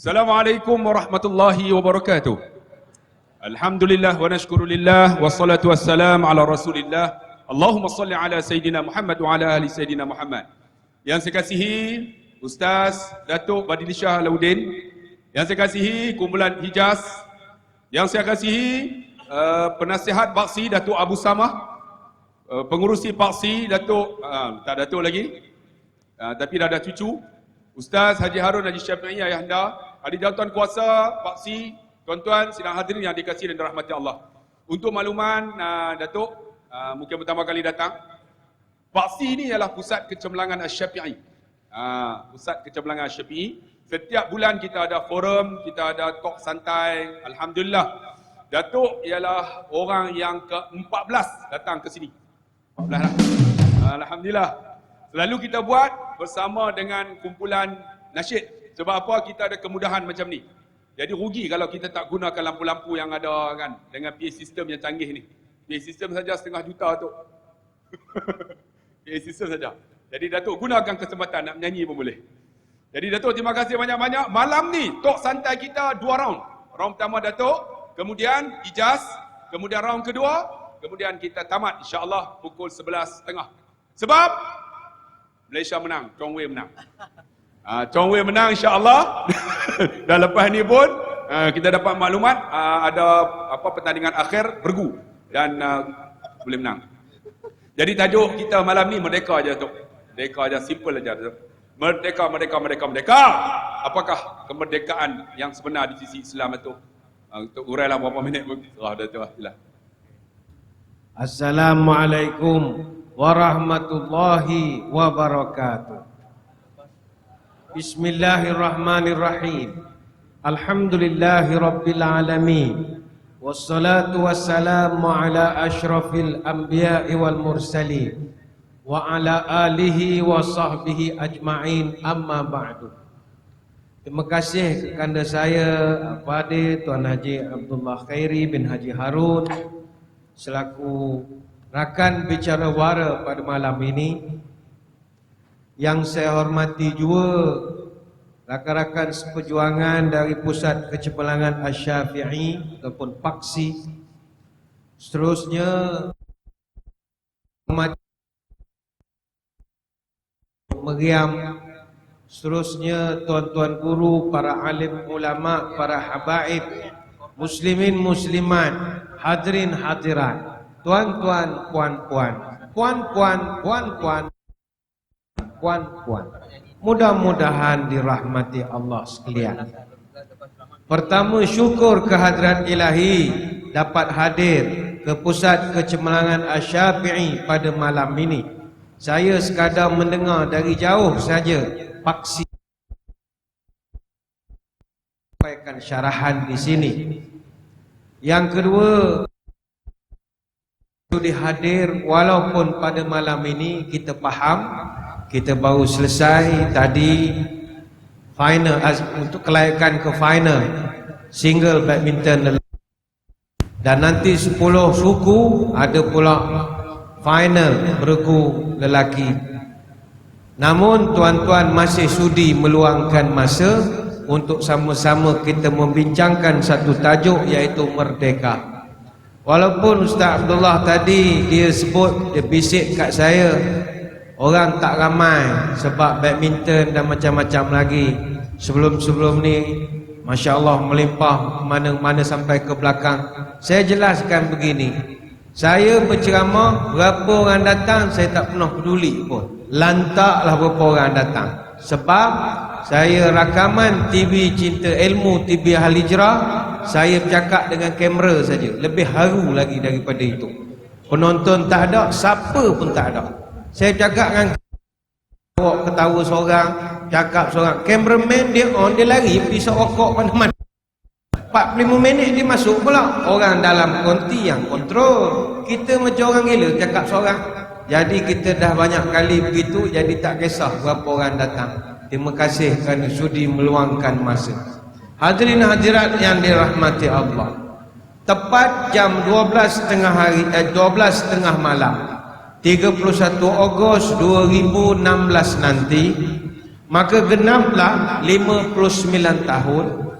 Assalamualaikum warahmatullahi wabarakatuh. Alhamdulillah wa nashkuru lillah wassalatu wassalam ala rasulillah. Allahumma salli ala Sayyidina Muhammad wa ala ahli Sayyidina Muhammad. Yang saya kasihi Ustaz Datuk Badilisha Laudin. Yang saya kasihi kumpulan Hijaz. Yang saya kasihi uh, penasihat Baksi Datuk Abu Samah. Uh, pengurusi Paksi Datuk uh, tak Datuk lagi. Uh, tapi dah ada cucu. Ustaz Haji Harun Haji Syafi'i Ayahanda, ahli jawatan kuasa, Paksi, tuan-tuan sidang hadirin yang dikasihi dan dirahmati Allah. Untuk makluman uh, Datuk, uh, mungkin pertama kali datang. Paksi ini ialah pusat kecemerlangan Asy-Syafi'i. Uh, pusat kecemerlangan Asy-Syafi'i. Setiap bulan kita ada forum, kita ada talk santai. Alhamdulillah. Datuk ialah orang yang ke-14 datang ke sini. 14 lah. Alhamdulillah. Selalu kita buat bersama dengan kumpulan nasyid. Sebab apa kita ada kemudahan macam ni. Jadi rugi kalau kita tak gunakan lampu-lampu yang ada kan dengan PA system yang canggih ni. PA system saja setengah juta tu. PA system saja. Jadi Datuk gunakan kesempatan nak menyanyi pun boleh. Jadi Datuk terima kasih banyak-banyak. Malam ni talk santai kita dua round. Round pertama Datuk, kemudian Ijaz, kemudian round kedua, kemudian kita tamat insya-Allah pukul 11.30. Sebab Malaysia menang, Chong Wei menang. Uh, Chong Wei menang insya-Allah. Dan lepas ni pun uh, kita dapat maklumat uh, ada apa pertandingan akhir bergu dan uh, boleh menang. Jadi tajuk kita malam ni merdeka aja tu. Merdeka aja simple aja tu. Merdeka, merdeka, merdeka, merdeka. Apakah kemerdekaan yang sebenar di sisi Islam itu? Uh, untuk urailah berapa minit pun. Serah dah tu lah. Assalamualaikum warahmatullahi wabarakatuh. Bismillahirrahmanirrahim. Alhamdulillahi rabbil alamin. Wassalatu wassalamu ala ashrafil anbiya'i wal mursalin wa ala alihi wa sahbihi ajma'in amma ba'du. Terima kasih kepada saya Pada Tuan Haji Abdullah Khairi bin Haji Harun selaku rakan bicara wara pada malam ini yang saya hormati juga rakan-rakan seperjuangan dari Pusat Kecemerlangan Asy-Syafi'i ataupun Paksi. Seterusnya Meriam. Seterusnya tuan-tuan guru para alim ulama para habaib muslimin muslimat hadirin hadirat, tuan-tuan, puan-puan, puan-puan, puan-puan, puan-puan. Mudah-mudahan dirahmati Allah sekalian. Pertama syukur kehadiran ilahi dapat hadir ke pusat kecemerlangan Asy-Syafi'i pada malam ini. Saya sekadar mendengar dari jauh saja paksi sampaikan syarahan di sini. Yang kedua dihadir walaupun pada malam ini kita faham kita baru selesai tadi final untuk kelayakan ke final. Single badminton. Dan nanti 10 suku ada pula final bergu lelaki. Namun tuan-tuan masih sudi meluangkan masa untuk sama-sama kita membincangkan satu tajuk iaitu merdeka. Walaupun Ustaz Abdullah tadi dia sebut dia bisik kat saya orang tak ramai sebab badminton dan macam-macam lagi. Sebelum-sebelum ni masya-Allah melimpah mana-mana sampai ke belakang. Saya jelaskan begini. Saya berceramah berapa orang datang saya tak pernah peduli pun. Lantaklah berapa orang datang. Sebab saya rakaman TV Cinta Ilmu TV Halijrah saya bercakap dengan kamera saja lebih haru lagi daripada itu penonton tak ada siapa pun tak ada saya cakap dengan awak ketawa seorang cakap seorang kameraman dia on dia lari pergi serokok mana-mana. 45 minit dia masuk pula. Orang dalam konti yang kontrol. Kita macam orang gila cakap seorang. Jadi kita dah banyak kali begitu jadi tak kisah berapa orang datang. Terima kasih kerana sudi meluangkan masa. Hadirin hadirat yang dirahmati Allah. Tepat jam 12 tengah hari eh 12 tengah malam 31 Ogos 2016 nanti Maka genaplah 59 tahun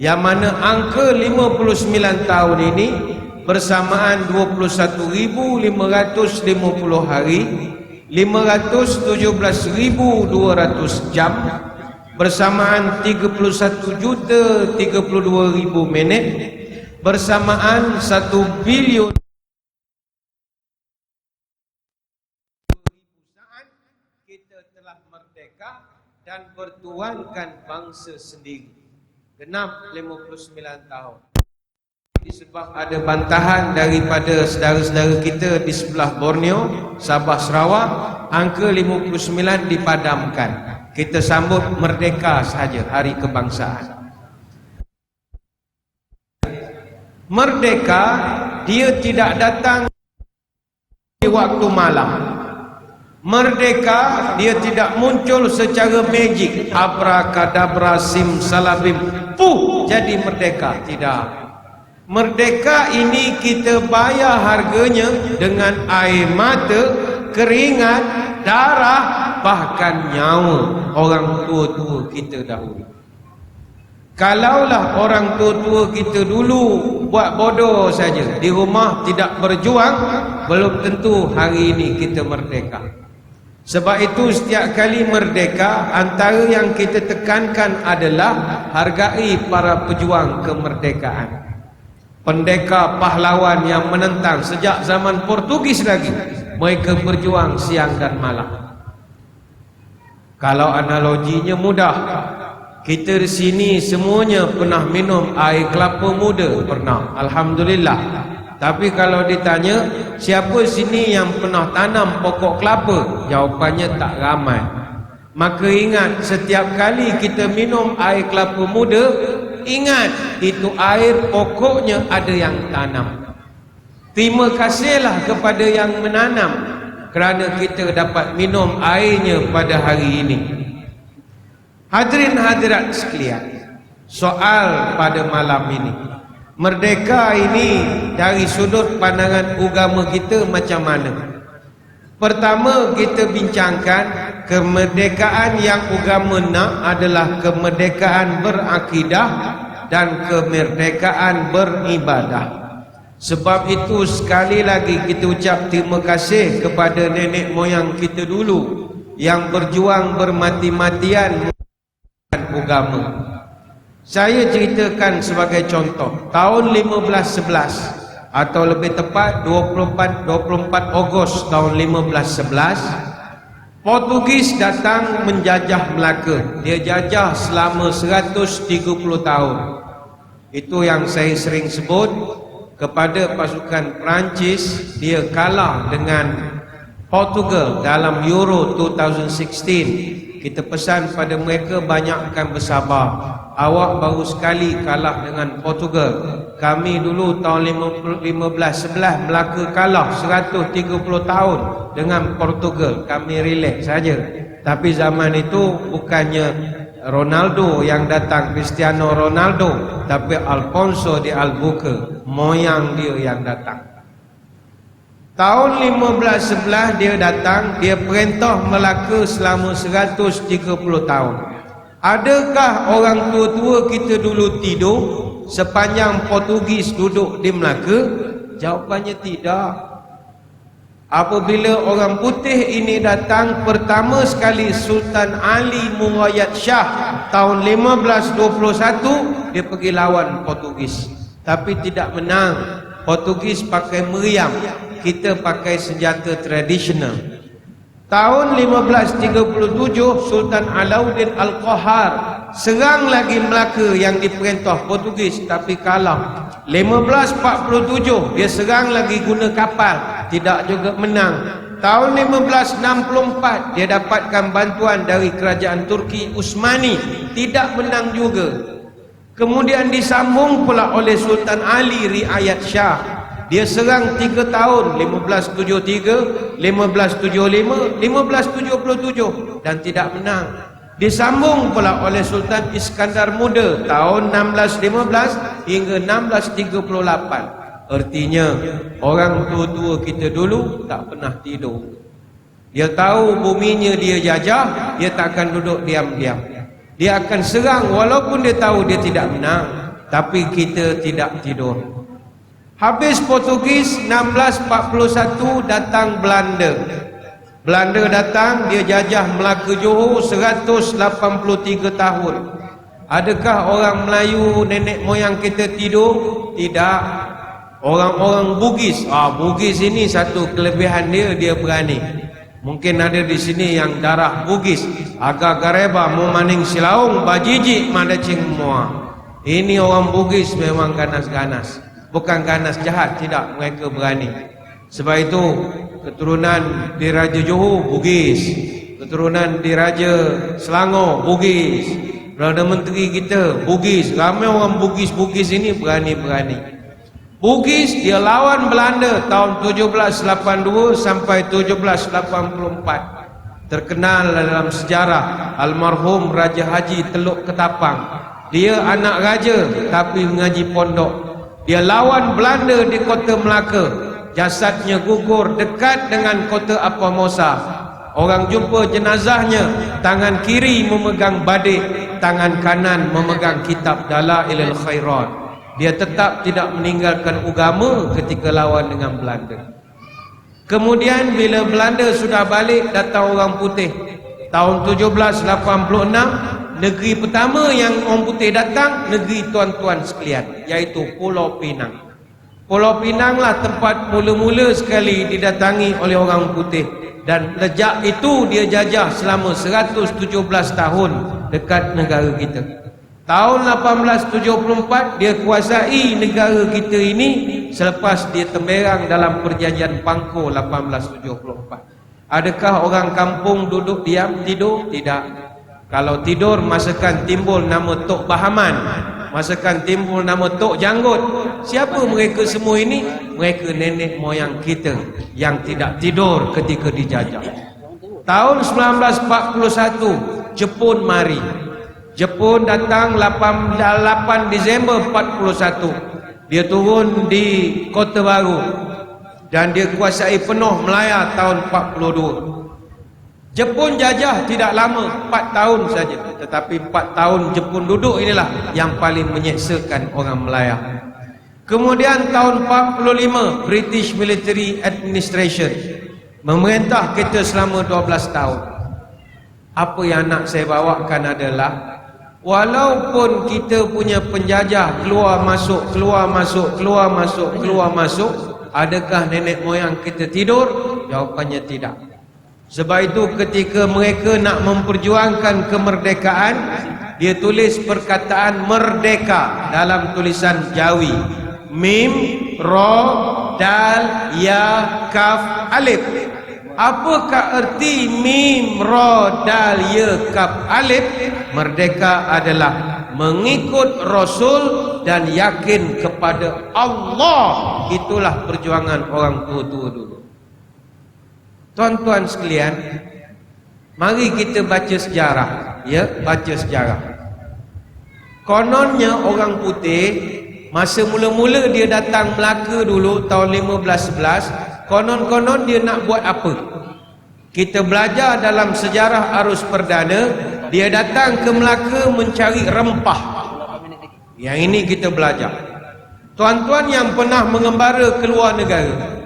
yang mana angka 59 tahun ini bersamaan 21,550 hari 517,200 jam bersamaan 31 juta 32 ribu minit bersamaan 1 bilion kita telah merdeka dan bertuankan bangsa sendiri. Genap 59 tahun. Disebab ada bantahan daripada saudara-saudara kita di sebelah Borneo, Sabah, Sarawak. Angka 59 dipadamkan. Kita sambut merdeka sahaja hari kebangsaan. Merdeka dia tidak datang di waktu malam merdeka dia tidak muncul secara magic. Abrakadabra sim salabim. Puh jadi merdeka. Tidak. Merdeka ini kita bayar harganya dengan air mata keringat darah bahkan nyawa. Orang tua-tua kita dahulu. Kalaulah orang tua-tua kita dulu buat bodoh saja di rumah tidak berjuang, belum tentu hari ini kita merdeka. Sebab itu setiap kali merdeka, antara yang kita tekankan adalah hargai para pejuang kemerdekaan. Pendeka pahlawan yang menentang sejak zaman Portugis lagi, mereka berjuang siang dan malam. Kalau analoginya mudah, kita di sini semuanya pernah minum air kelapa muda pernah. Alhamdulillah. Tapi kalau ditanya siapa sini yang pernah tanam pokok kelapa? Jawapannya tak ramai. Maka ingat setiap kali kita minum air kelapa muda, ingat itu air pokoknya ada yang tanam. Terima kasihlah kepada yang menanam kerana kita dapat minum airnya pada hari ini. Hadirin hadirat sekalian, soal pada malam ini. Merdeka ini dari sudut pandangan agama kita macam mana? Pertama kita bincangkan kemerdekaan yang agama nak adalah kemerdekaan berakidah dan kemerdekaan beribadah. Sebab itu sekali lagi kita ucap terima kasih kepada nenek moyang kita dulu yang berjuang bermati-matian agama. Saya ceritakan sebagai contoh, tahun 1511 atau lebih tepat 24 24 Ogos tahun 1511 Portugis datang menjajah Melaka. Dia jajah selama 130 tahun. Itu yang saya sering sebut kepada pasukan Perancis dia kalah dengan Portugal dalam Euro 2016 kita pesan pada mereka banyakkan bersabar awak baru sekali kalah dengan Portugal. Kami dulu tahun 1511 Melaka kalah 130 tahun dengan Portugal. Kami relax saja. Tapi zaman itu bukannya Ronaldo yang datang Cristiano Ronaldo tapi Alfonso di Albuquerque moyang dia yang datang. Tahun 1511 dia datang, dia perintah Melaka selama 130 tahun. Adakah orang tua-tua kita dulu tidur sepanjang Portugis duduk di Melaka? Jawapannya tidak. Apabila orang putih ini datang pertama sekali Sultan Ali Murayat Shah tahun 1521 dia pergi lawan Portugis tapi tidak menang. Portugis pakai meriam kita pakai senjata tradisional. Tahun 1537 Sultan Alauddin Al-Qahar serang lagi Melaka yang diperintah Portugis tapi kalah. 1547 dia serang lagi guna kapal tidak juga menang. Tahun 1564 dia dapatkan bantuan dari kerajaan Turki Usmani tidak menang juga. Kemudian disambung pula oleh Sultan Ali Riayat Shah dia serang 3 tahun 1573 1575 1577 dan tidak menang disambung pula oleh Sultan Iskandar Muda tahun 1615 hingga 1638 artinya orang tua-tua kita dulu tak pernah tidur Dia tahu buminya dia jajah, dia tak akan duduk diam-diam. Dia akan serang walaupun dia tahu dia tidak menang. Tapi kita tidak tidur. Habis Portugis 1641 datang Belanda. Belanda datang, dia jajah Melaka Johor 183 tahun. Adakah orang Melayu nenek moyang kita tidur? Tidak. Orang-orang Bugis, ah Bugis ini satu kelebihan dia, dia berani. Mungkin ada di sini yang darah Bugis, agak gareba memaning silaung bajijik mana cing mua. Ini orang Bugis memang ganas-ganas. Bukan ganas jahat, tidak mereka berani. Sebab itu keturunan di Raja Johor Bugis, keturunan di Raja Selangor Bugis, Perdana Menteri kita Bugis, ramai orang Bugis-Bugis ini berani-berani. Bugis dia lawan Belanda tahun 1782 sampai 1784. Terkenal dalam sejarah almarhum Raja Haji Teluk Ketapang. Dia anak raja tapi mengaji pondok. Dia lawan Belanda di kota Melaka. Jasadnya gugur dekat dengan kota Apamosa. Orang jumpa jenazahnya, tangan kiri memegang badik, tangan kanan memegang kitab Dalailul Khairat. Dia tetap tidak meninggalkan agama ketika lawan dengan Belanda. Kemudian bila Belanda sudah balik datang orang putih. Tahun 1786 negeri pertama yang orang putih datang negeri tuan-tuan sekalian iaitu Pulau Pinang. Pulau Pinang lah tempat mula-mula sekali didatangi oleh orang putih dan sejak itu dia jajah selama 117 tahun dekat negara kita. Tahun 1874 dia kuasai negara kita ini selepas dia temberang dalam perjanjian Pangko 1874. Adakah orang kampung duduk diam tidur? Tidak. Kalau tidur masakan timbul nama Tok Bahaman, masakan timbul nama Tok Janggut. Siapa mereka semua ini? Mereka nenek moyang kita yang tidak tidur ketika dijajah. Tahun 1941 Jepun mari Jepun datang 8, 8 Disember 41. Dia turun di Kota Baru dan dia kuasai penuh Melaya tahun 42. Jepun jajah tidak lama 4 tahun saja tetapi 4 tahun Jepun duduk inilah yang paling menyeksakan orang Melaya. Kemudian tahun 45 British Military Administration memerintah kita selama 12 tahun. Apa yang nak saya bawakan adalah Walaupun kita punya penjajah keluar masuk, keluar masuk, keluar masuk, keluar masuk, adakah nenek moyang kita tidur? Jawapannya tidak. Sebab itu ketika mereka nak memperjuangkan kemerdekaan, dia tulis perkataan merdeka dalam tulisan Jawi. Mim, Ro, Dal, Ya, Kaf, Alif. Apakah erti mim, ro, dal, ya, kaf, alif? Merdeka adalah mengikut Rasul dan yakin kepada Allah. Itulah perjuangan orang tua-tua dulu. Tuan-tuan sekalian, mari kita baca sejarah. Ya, baca sejarah. Kononnya orang putih, masa mula-mula dia datang Melaka dulu tahun 1511, Konon-konon dia nak buat apa? Kita belajar dalam sejarah arus perdana, dia datang ke Melaka mencari rempah. Yang ini kita belajar. Tuan-tuan yang pernah mengembara ke luar negara,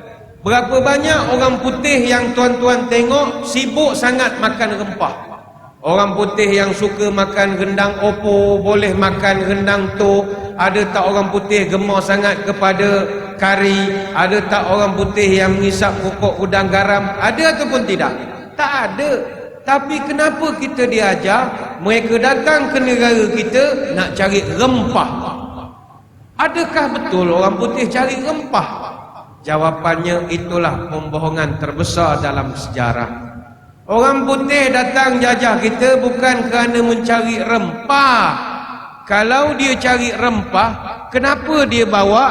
berapa banyak orang putih yang tuan-tuan tengok sibuk sangat makan rempah? Orang putih yang suka makan rendang opo, boleh makan rendang tok, ada tak orang putih gemar sangat kepada kari? Ada tak orang putih yang mengisap pokok udang garam? Ada ataupun tidak? Tak ada. Tapi kenapa kita diajar? Mereka datang ke negara kita nak cari rempah. Adakah betul orang putih cari rempah jawapannya itulah pembohongan terbesar dalam sejarah Orang putih datang jajah kita bukan kerana mencari rempah. Kalau dia cari rempah, kenapa dia bawa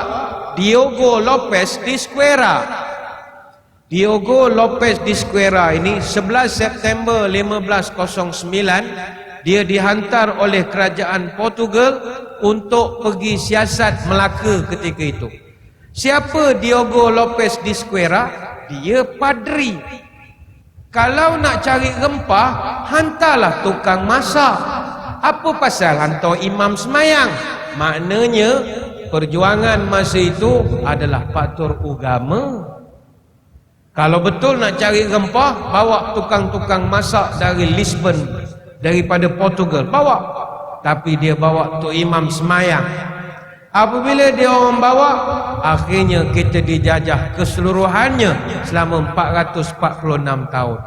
Diogo Lopez di Squera. Diogo Lopez di Squera ini 11 September 1509 dia dihantar oleh kerajaan Portugal untuk pergi siasat Melaka ketika itu. Siapa Diogo Lopez di Squera? Dia padri. Kalau nak cari rempah, hantarlah tukang masak. Apa pasal hantar imam semayang? Maknanya perjuangan masa itu adalah faktor agama. Kalau betul nak cari rempah, bawa tukang-tukang masak dari Lisbon, daripada Portugal, bawa. Tapi dia bawa tu imam semayang. Apabila dia orang bawa, akhirnya kita dijajah keseluruhannya selama 446 tahun.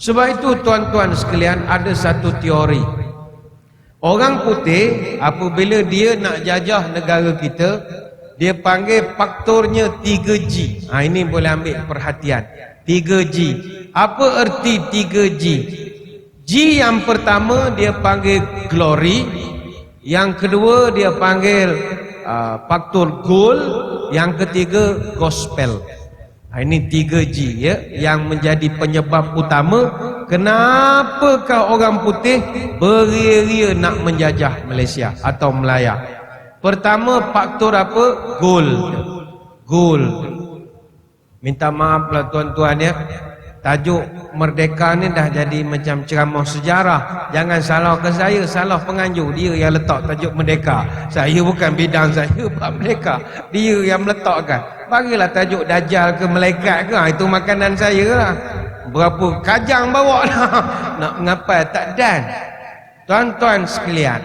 Sebab itu tuan-tuan sekalian ada satu teori. Orang putih apabila dia nak jajah negara kita, dia panggil faktornya 3G. Ha, ini boleh ambil perhatian. 3G. Apa erti 3G? G yang pertama dia panggil glory, yang kedua dia panggil uh, faktor goal, yang ketiga gospel. Ha, ini 3G ya yang menjadi penyebab utama kenapakah orang putih beria-ria nak menjajah Malaysia atau Melaya. Pertama faktor apa? Goal. Goal. Minta maaf lah tuan-tuan ya. Tajuk merdeka ni dah jadi macam ceramah sejarah. Jangan salah ke saya, salah penganjur. Dia yang letak tajuk merdeka. Saya bukan bidang saya buat merdeka. Dia yang meletakkan. Bagilah tajuk dajjal ke malaikat ke. Ha, itu makanan saya lah. Berapa kajang bawa dah. Nak mengapai tak dan. Tuan-tuan sekalian.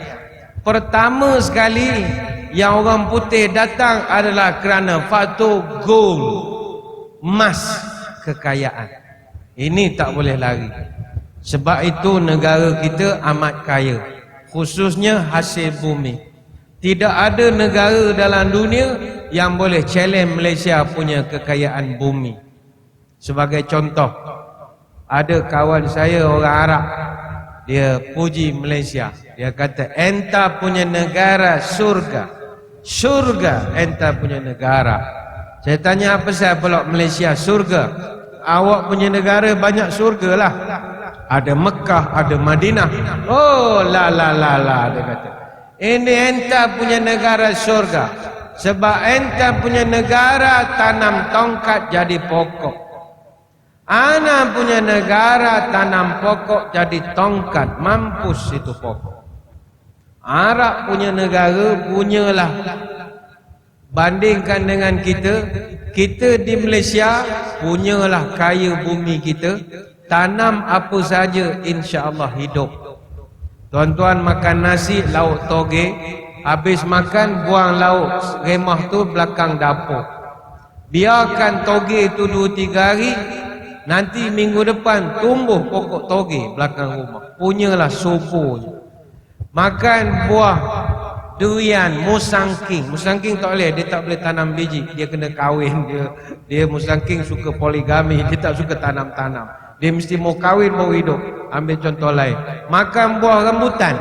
Pertama sekali yang orang putih datang adalah kerana faktor gold. Emas kekayaan. Ini tak boleh lari. Sebab itu negara kita amat kaya. Khususnya hasil bumi. Tidak ada negara dalam dunia yang boleh challenge Malaysia punya kekayaan bumi. Sebagai contoh, ada kawan saya orang Arab. Dia puji Malaysia. Dia kata, enta punya negara surga. Surga enta punya negara. Saya tanya apa saya pelak Malaysia surga awak punya negara banyak surga lah. Ada Mekah, ada Madinah. Oh la la la la dia kata. Ini enta punya negara surga sebab enta punya negara tanam tongkat jadi pokok. Ana punya negara tanam pokok jadi tongkat. Mampus itu pokok. Arab punya negara punyalah bandingkan dengan kita kita di Malaysia punyalah kaya bumi kita tanam apa saja insya-Allah hidup. Tuan-tuan makan nasi lauk toge habis makan buang lauk remah tu belakang dapur. Biarkan toge itu 2 3 hari nanti minggu depan tumbuh pokok toge belakang rumah. Punyalah subuh makan buah durian musangking. Musangking tak boleh. Dia tak boleh tanam biji. Dia kena kahwin dia. Dia musangking suka poligami. Dia tak suka tanam-tanam. Dia mesti mau kahwin mau hidup. Ambil contoh lain. Makan buah rambutan.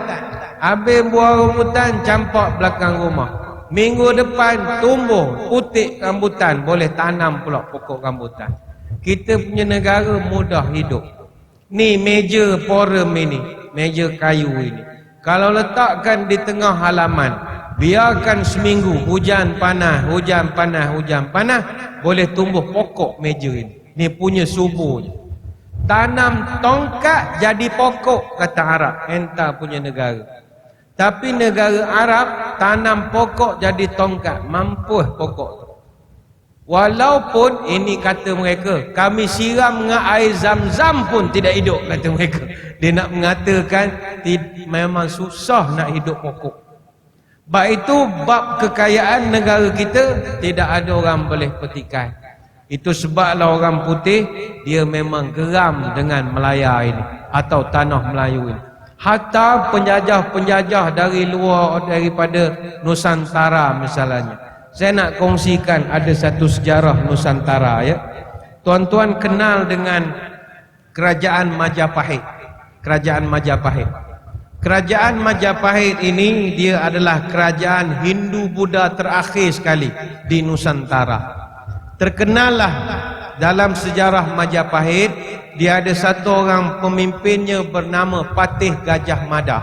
Ambil buah rambutan campak belakang rumah. Minggu depan tumbuh putih rambutan. Boleh tanam pula pokok rambutan. Kita punya negara mudah hidup. Ni meja forum ini meja kayu ini kalau letakkan di tengah halaman, biarkan seminggu hujan panas, hujan panas, hujan panas, boleh tumbuh pokok meja ini. Ini punya subuh. Tanam tongkat jadi pokok, kata Arab. Entah punya negara. Tapi negara Arab, tanam pokok jadi tongkat. Mampu pokok Walaupun ini kata mereka, kami siram dengan air zam-zam pun tidak hidup, kata mereka. Dia nak mengatakan, memang susah nak hidup pokok. Sebab itu, bab kekayaan negara kita, tidak ada orang boleh petikai. Itu sebablah orang putih, dia memang geram dengan Melaya ini. Atau tanah Melayu ini. Hatta penjajah-penjajah dari luar, daripada Nusantara misalnya saya nak kongsikan ada satu sejarah Nusantara ya. Tuan-tuan kenal dengan kerajaan Majapahit. Kerajaan Majapahit. Kerajaan Majapahit ini dia adalah kerajaan Hindu Buddha terakhir sekali di Nusantara. Terkenallah dalam sejarah Majapahit dia ada satu orang pemimpinnya bernama Patih Gajah Mada.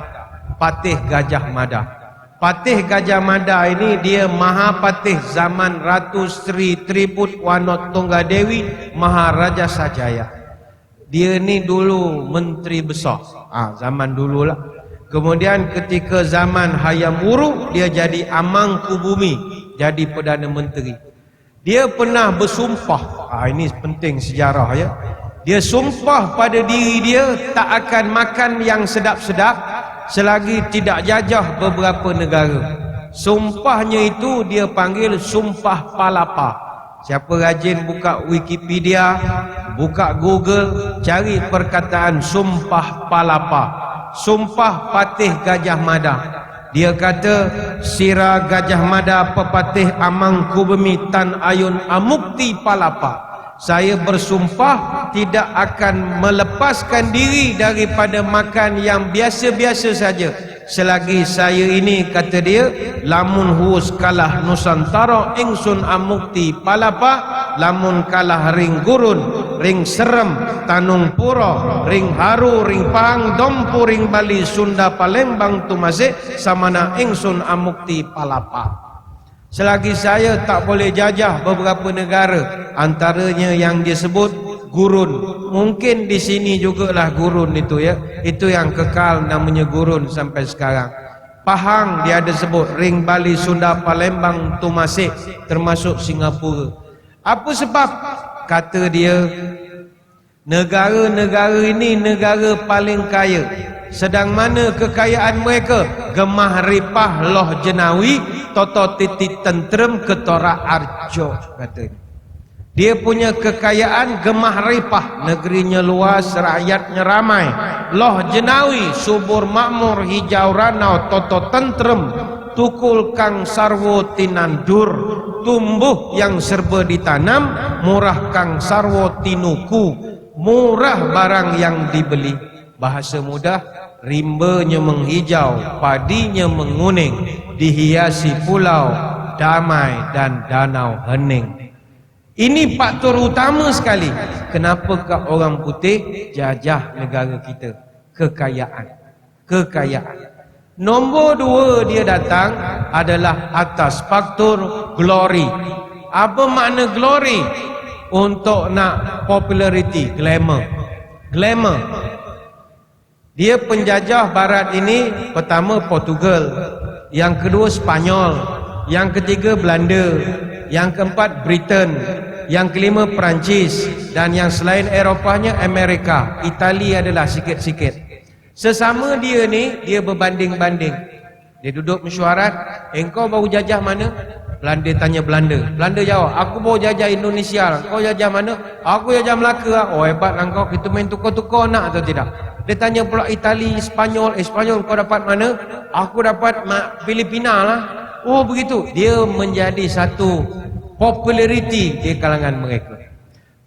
Patih Gajah Mada. Patih Gajah Mada ini dia Mahapatih zaman Ratu Sri Tribut Wanot Tunggadewi Maharaja Sajaya. Dia ni dulu menteri besar. Ah, zaman dulu lah. Kemudian ketika zaman Hayam Wuruk, dia jadi amangku bumi. Jadi Perdana Menteri. Dia pernah bersumpah. Ah, ini penting sejarah ya. Dia sumpah pada diri dia tak akan makan yang sedap-sedap selagi tidak jajah beberapa negara. Sumpahnya itu dia panggil sumpah palapa. Siapa rajin buka Wikipedia, buka Google, cari perkataan sumpah palapa. Sumpah patih Gajah Mada. Dia kata sira Gajah Mada pepatih amang kubemi tan ayun amukti palapa. Saya bersumpah tidak akan melepaskan diri daripada makan yang biasa-biasa saja selagi saya ini kata dia lamun huus kalah nusantara ingsun amukti palapa lamun kalah ring gurun ring serem tanung pura ring haru ring pang dompu ring bali sunda palembang tu masih samana ingsun amukti palapa. Selagi saya tak boleh jajah beberapa negara antaranya yang disebut gurun. Mungkin di sini jugalah gurun itu ya. Itu yang kekal namanya gurun sampai sekarang. Pahang dia ada sebut ring Bali Sunda Palembang Tumasik termasuk Singapura. Apa sebab? Kata dia negara-negara ini negara paling kaya. Sedang mana kekayaan mereka? Gemah ripah loh jenawi, toto titik tentrem ketorak arjo katanya. Dia punya kekayaan gemah ripah, negerinya luas, rakyatnya ramai. Loh jenawi, subur makmur, hijau ranau, toto tentrem, tukul kang sarwo tinandur, tumbuh yang serba ditanam, murah kang sarwo tinuku, murah barang yang dibeli. Bahasa mudah, rimbanya menghijau, padinya menguning, dihiasi pulau, damai dan danau hening. Ini faktor utama sekali. Kenapa orang putih jajah negara kita? Kekayaan. Kekayaan. Nombor dua dia datang adalah atas faktor glory. Apa makna glory? Untuk nak populariti, glamour. Glamour. Dia penjajah barat ini pertama Portugal, yang kedua Spanyol, yang ketiga Belanda, yang keempat Britain, yang kelima Perancis dan yang selain Eropahnya Amerika. Itali adalah sikit-sikit. Sesama dia ni dia berbanding-banding. Dia duduk mesyuarat, "Engkau baru jajah mana?" Belanda tanya Belanda. Belanda jawab, "Aku baru jajah Indonesia. Kau jajah mana?" "Aku jajah Melaka." "Oh hebat lah kau. Kita main tukar-tukar nak atau tidak?" Dia tanya pula Itali, Spanyol, eh Spanyol kau dapat mana? Aku dapat Filipina lah. Oh begitu. Dia menjadi satu populariti di kalangan mereka.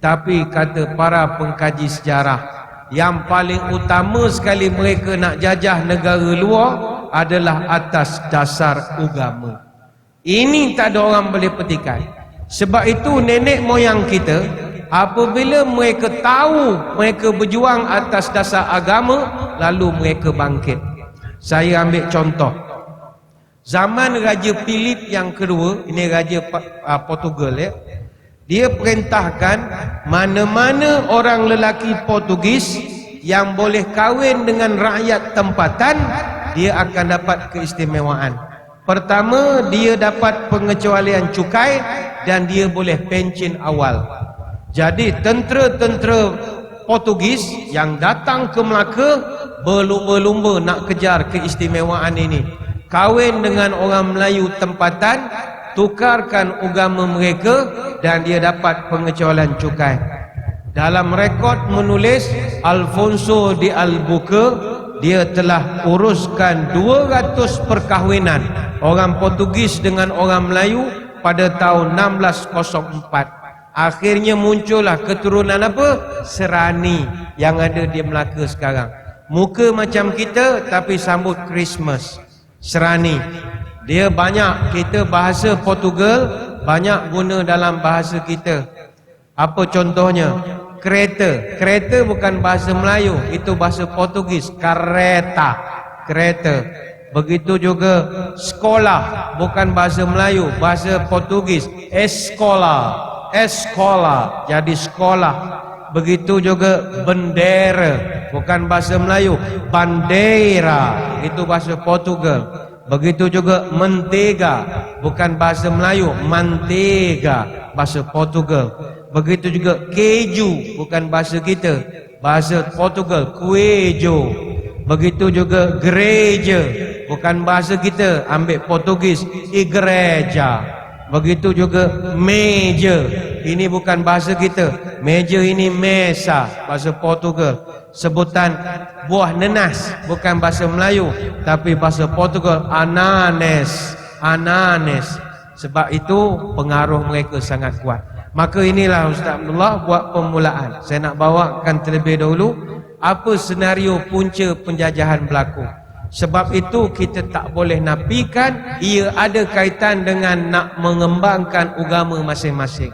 Tapi kata para pengkaji sejarah, yang paling utama sekali mereka nak jajah negara luar adalah atas dasar agama. Ini tak ada orang boleh petikai. Sebab itu nenek moyang kita apabila mereka tahu mereka berjuang atas dasar agama lalu mereka bangkit. Saya ambil contoh Zaman Raja Philip yang kedua, ini Raja uh, Portugal ya. Dia perintahkan mana-mana orang lelaki Portugis yang boleh kahwin dengan rakyat tempatan, dia akan dapat keistimewaan. Pertama, dia dapat pengecualian cukai dan dia boleh pencin awal. Jadi tentera-tentera Portugis yang datang ke Melaka berlumba-lumba nak kejar keistimewaan ini kahwin dengan orang Melayu tempatan tukarkan agama mereka dan dia dapat pengecualian cukai. Dalam rekod menulis Alfonso de Albuquerque dia telah uruskan 200 perkahwinan orang Portugis dengan orang Melayu pada tahun 1604 akhirnya muncullah keturunan apa? Serani yang ada di Melaka sekarang. Muka macam kita tapi sambut Christmas serani. Dia banyak kita bahasa Portugal banyak guna dalam bahasa kita. Apa contohnya? Kereta. Kereta bukan bahasa Melayu, itu bahasa Portugis. Kereta. Kereta. Begitu juga sekolah bukan bahasa Melayu, bahasa Portugis. Escola. Escola. Jadi sekolah. Begitu juga bendera, bukan bahasa Melayu. Bandera, itu bahasa Portugal. Begitu juga mentega, bukan bahasa Melayu. Mantega, bahasa Portugal. Begitu juga keju, bukan bahasa kita. Bahasa Portugal, kuejo. Begitu juga gereja, bukan bahasa kita. Ambil Portugis, igreja. Begitu juga meja. Ini bukan bahasa kita. Meja ini mesa, bahasa Portugal. Sebutan buah nenas, bukan bahasa Melayu, tapi bahasa Portugal ananes. Ananes. Sebab itu pengaruh mereka sangat kuat. Maka inilah Ustaz Abdullah buat permulaan. Saya nak bawakan terlebih dahulu apa senario punca penjajahan berlaku. Sebab itu kita tak boleh nafikan ia ada kaitan dengan nak mengembangkan agama masing-masing.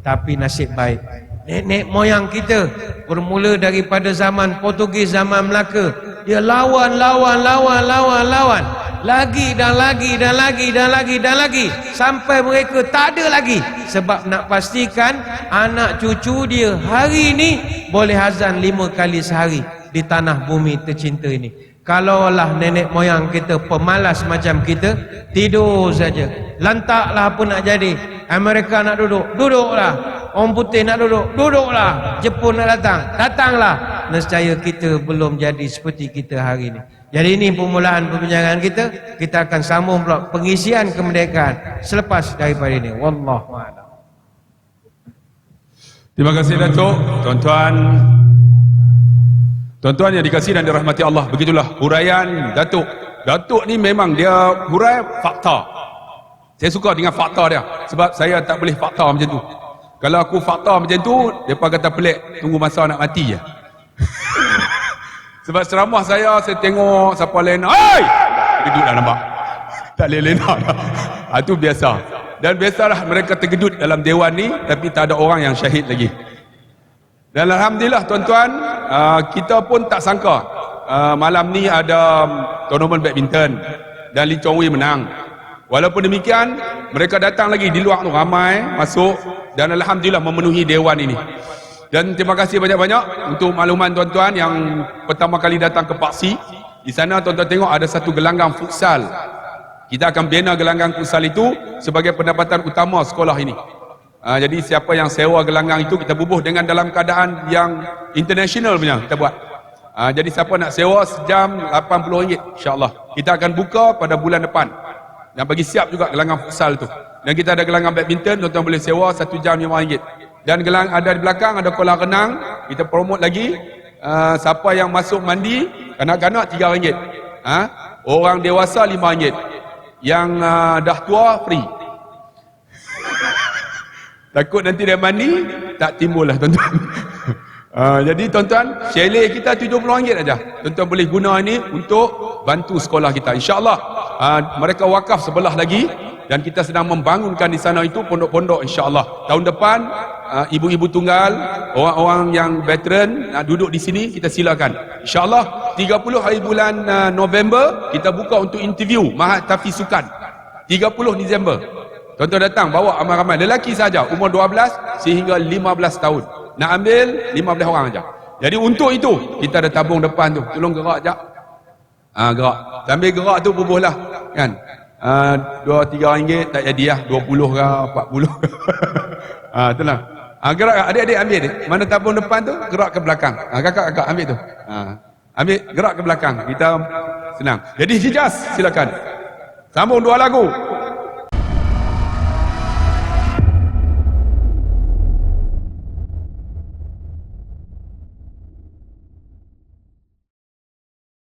Tapi nasib baik. Nenek moyang kita bermula daripada zaman Portugis, zaman Melaka. Dia lawan, lawan, lawan, lawan, lawan. Lagi dan lagi dan lagi dan lagi dan lagi. Sampai mereka tak ada lagi. Sebab nak pastikan anak cucu dia hari ini boleh azan lima kali sehari di tanah bumi tercinta ini. Kalaulah nenek moyang kita pemalas macam kita, tidur saja. Lantaklah apa nak jadi. Amerika nak duduk, duduklah. Orang putih nak duduk, duduklah. Jepun nak datang, datanglah. Nescaya kita belum jadi seperti kita hari ini. Jadi ini permulaan perbincangan kita. Kita akan sambung pula pengisian kemerdekaan selepas daripada ini. Wallahu a'lam. Terima kasih Datuk. Tuan-tuan Tuan-tuan yang dikasih dan dirahmati Allah, begitulah huraian Datuk. Datuk ni memang dia hurai fakta. Saya suka dengan fakta dia. Sebab saya tak boleh fakta macam tu. Kalau aku fakta macam tu, mereka kata pelik, tunggu masa nak mati je. Sebab ceramah saya, saya tengok siapa lain. Hai! Tergedut dah nampak. Tak boleh lena dah. Itu biasa. Dan biasalah mereka tergedut dalam dewan ni, tapi tak ada orang yang syahid lagi. Dan Alhamdulillah tuan-tuan, uh, kita pun tak sangka uh, malam ni ada um, tournament badminton dan Lee Chong Wei menang. Walaupun demikian, mereka datang lagi di luar tu ramai masuk dan Alhamdulillah memenuhi dewan ini. Dan terima kasih banyak-banyak untuk makluman tuan-tuan yang pertama kali datang ke Paksi. Di sana tuan-tuan tengok ada satu gelanggang futsal. Kita akan bina gelanggang futsal itu sebagai pendapatan utama sekolah ini. Ha, jadi siapa yang sewa gelanggang itu kita bubuh dengan dalam keadaan yang international punya kita buat. Ha, jadi siapa nak sewa sejam RM80 insya-Allah. Kita akan buka pada bulan depan. Dan bagi siap juga gelanggang futsal itu. Dan kita ada gelanggang badminton tuan-tuan boleh sewa satu jam RM5. Dan gelang ada di belakang ada kolam renang, kita promote lagi. Uh, siapa yang masuk mandi, kanak-kanak RM3. Ha? Orang dewasa RM5. Yang uh, dah tua free. Takut nanti dia mandi tak timbul lah tuan-tuan. Uh, jadi tuan-tuan, chalet kita RM70 aja. Tuan-tuan boleh guna ini untuk bantu sekolah kita. InsyaAllah uh, mereka wakaf sebelah lagi dan kita sedang membangunkan di sana itu pondok-pondok insyaAllah. Tahun depan uh, ibu-ibu tunggal, orang-orang yang veteran nak duduk di sini kita silakan. InsyaAllah 30 hari bulan uh, November kita buka untuk interview Mahat Tafi Sukan. 30 Disember. Tuan-tuan datang bawa ramai-ramai lelaki saja umur 12 sehingga 15 tahun. Nak ambil 15 orang aja. Jadi untuk itu kita ada tabung depan tu. Tolong gerak jap. Ah ha, gerak. Sambil gerak tu bubuhlah kan. Ah ha, 2 3 ringgit tak jadi lah 20 ke 40. ah ha, tenang. Ah ha, gerak adik-adik ambil dia. Mana tabung depan tu gerak ke belakang. Ah ha, kakak-kakak ambil tu. Ah ha, ambil gerak ke belakang. Kita senang. Jadi Hijaz silakan. Sambung dua lagu.